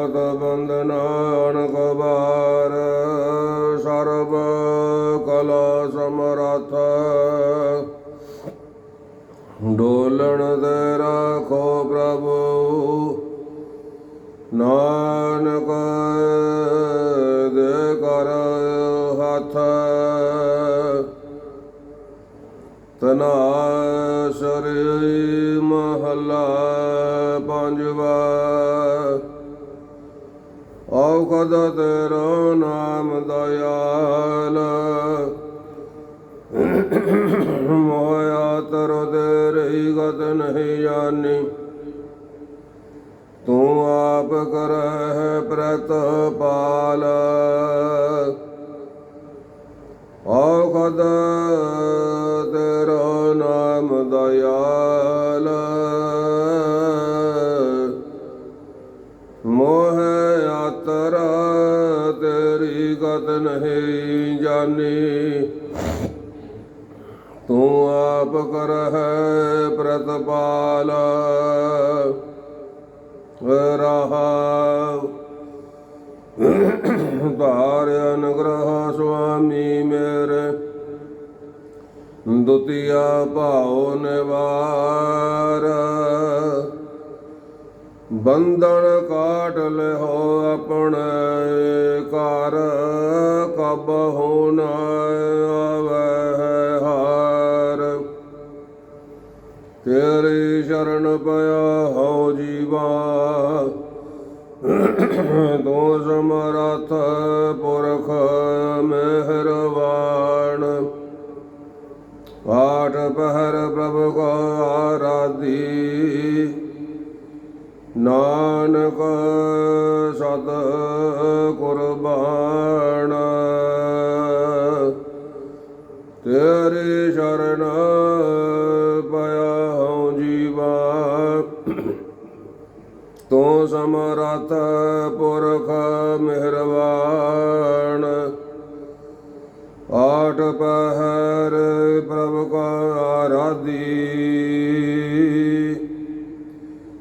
ਬਹੁਤ ਬੰਦਨਾਨ ਕਬਾਰ ਸਰਬ ਕਲਾ ਸਮਰਥ। ਡੋਲਣ ਦੇ ਰਾਖੋ ਪ੍ਰਭੂ, ਨਾਨਕ ਦੇ ਕਰ ਹੱਥ। ਤਨਾਸਰੀ ਮਹਲਾ ਪੰਜਵਾ। ਔਖਦ ਤੇਰਾ ਨਾਮ ਦਇਆਲ। ਮੋਇਆ ਤਰ ਤੇਰੀ ਗਤ ਨਹੀਂ ਜਾਣੀ ਤੂੰ ਆਪ ਕਰਹਿ ਪ੍ਰਤਪਾਲ ਔਖਦ ਤੇਰਾ ਨਾਮ ਦਇਆਲ। ਤੇਰੀ ਗਤ ਨਹੀਂ ਜਾਣੀ ਤੂੰ ਆਪ ਕਰਹਿ ਪ੍ਰਤਪਾਲ ਰਹਾ ਧਾਰ ਅਨਗ੍ਰਹ ਸੁਆਮੀ ਮੇਰੇ ਦੁਤੀਆ ਭਾਉ ਨਿਵਾਰ ਬੰਧਨ ਕਾਟ ਲਿਓ ਆਪਣੇ ਘਰ, ਕਬ ਹੋਣਾ ਆਵੇ ਹਾਰ। ਤੇਰੀ ਸ਼ਰਨ ਪਿਆ ਹੋ ਜੀਵਾ, ਤੂੰ ਸਮਰਥ ਪੁਰਖ ਮਿਹਰਬਾਨ ਪਾਠ ਪਹਿਰ ਪ੍ਰਭ ਕੋ ਆਰਾਧੀ ਨਾਨਕ ਸਤ ਕੁਰਬਾਨ। ਤੇਰੇ ਸ਼ਰਨ ਪਿਆ ਹਉ ਜੀਵਾ। ਤੂੰ ਸਮਰਥ ਪੁਰਖ ਮਿਹਰਬਾਨ। ਆਠ ਪਹਿਰ ਪ੍ਰਭ ਕਾ ਆਰਾਧੀ।